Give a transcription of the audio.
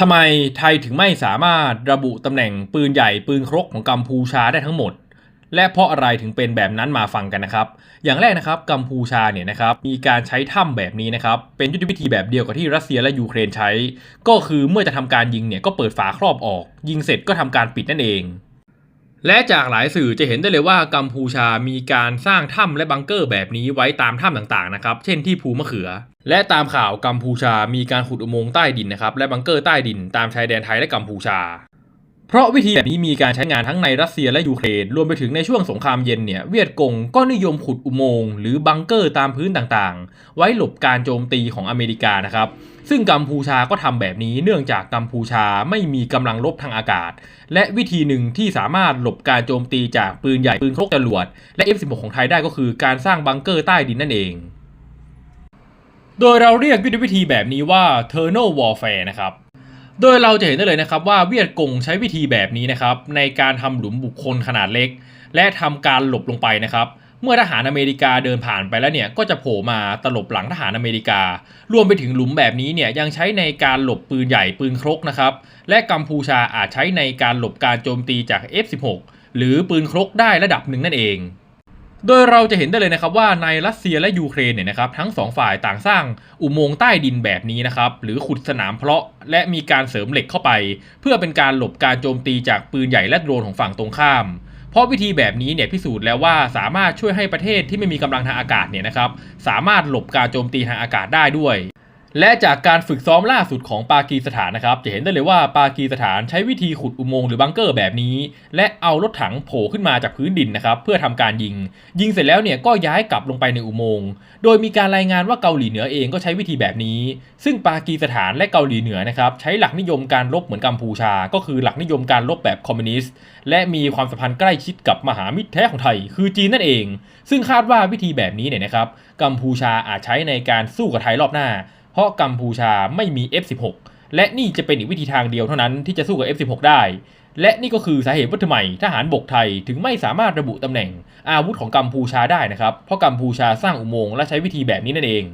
ทำไมไทยถึงไม่สามารถระบุตำแหน่งปืนใหญ่ปืนครกของกัมพูชาได้ทั้งหมด และเพราะอะไรถึงเป็นแบบนั้นมาฟังกันนะครับ อย่างแรกนะครับกัมพูชาเนี่ยนะครับมีการใช้ถ้ำแบบนี้นะครับเป็นยุทธวิธีแบบเดียวกับที่รัสเซียและยูเครนใช้ ก็คือเมื่อจะทำการยิงเนี่ยก็เปิดฝาครอบออก ยิงเสร็จก็ทำการปิดนั่นเอง และจากหลายสื่อจะเห็นได้เลยว่ากัมพูชามีการสร้างถ้ำและบังเกอร์แบบนี้ไว้ตามถ้ำต่างๆนะครับเช่นที่ภูมะเขือ และตามข่าวกัมพูชามีการขุดอุโมงค์ใต้ดินนะครับและบังเกอร์ใต้ดินตามชายแดนไทยและกัมพูชา เพราะวิธีแบบนี้มีการใช้งานทั้งในรัสเซียและยูเครน รวมไปถึงในช่วงสงครามเย็นเนี่ยเวียดกงก็นิยมขุดอุโมงค์หรือบังเกอร์ตามพื้นต่างๆ ไว้หลบการโจมตีของอเมริกานะครับซึ่งกัมพูชาก็ทำแบบนี้เนื่องจากกัมพูชาไม่มีกำลังรบทางอากาศ และวิธีหนึ่งที่สามารถหลบการโจมตีจากปืนใหญ่ปืนครกจรวด และ F16 ของไทยได้ก็คือการสร้างบังเกอร์ใต้ดินนั่นเอง โดยเราเรียกยุทธวิธีแบบนี้ว่า Thermal Warfare นะครับ โดยเราจะเห็นได้เลยนะครับว่าเวียดกงใช้วิธีแบบนี้นะครับในการทำหลุมบุคคลขนาดเล็ก และทำการหลบลงไปนะครับเมื่อทหารอเมริกาเดินผ่านไปแล้วเนี่ยก็จะโผล่มาตลบหลังทหารอเมริกา รวมไปถึงหลุมแบบนี้เนี่ยยังใช้ในการหลบปืนใหญ่ปืนครกนะครับและกัมพูชาอาจใช้ในการหลบการโจมตีจาก F16 หรือปืนครกได้ระดับหนึ่งนั่นเอง โดยเราจะเห็นได้เลยนะครับว่าในรัสเซียและยูเครนเนี่ยนะครับทั้งสองฝ่ายต่างสร้างอุโมงค์ใต้ดินแบบนี้นะครับหรือขุดสนามเพาะและมีการเสริมเหล็กเข้าไป เพื่อเป็นการหลบการโจมตีจากปืนใหญ่และโดรนของฝั่งตรงข้าม เพราะวิธีแบบนี้เนี่ยพิสูจน์แล้วว่าสามารถช่วยให้ประเทศที่ไม่มีกำลังทางอากาศเนี่ยนะครับสามารถหลบการโจมตีทางอากาศได้ด้วย และจากการฝึกซ้อมล่าสุดของปากีสถานนะครับ จะเห็นได้เลยว่าปากีสถานใช้วิธีขุดอุโมงค์หรือบังเกอร์แบบนี้ และเอารถถังโผล่ขึ้นมาจากพื้นดินนะครับ เพื่อทำการยิง ยิงเสร็จแล้วเนี่ยก็ย้ายกลับลงไปในอุโมงค์โดยมีการรายงานว่าเกาหลีเหนือเองก็ใช้วิธีแบบนี้ ซึ่งปากีสถานและเกาหลีเหนือนะครับใช้หลักนิยมการรบเหมือนกัมพูชา ก็คือหลักนิยมการรบแบบคอมมิวนิสต์และมีความสัมพันธ์ใกล้ชิดกับมหามิตรแท้ของไทย คือจีนนั่นเอง ซึ่งคาดว่าวิธีแบบนี้เนี่ยนะครับกัมพูชาอาจใช้ในการสู้กับไทยรอบหน้า เพราะกัมพูชาไม่มี F16 และนี่จะเป็นอีกวิธีทางเดียวเท่านั้นที่จะสู้กับ F16 ได้ และนี่ก็คือสาเหตุว่าทำไมทหารบกไทยถึงไม่สามารถระบุตำแหน่งอาวุธของกัมพูชาได้นะครับ เพราะกัมพูชาสร้างอุโมงค์และใช้วิธีแบบนี้นั่นเอง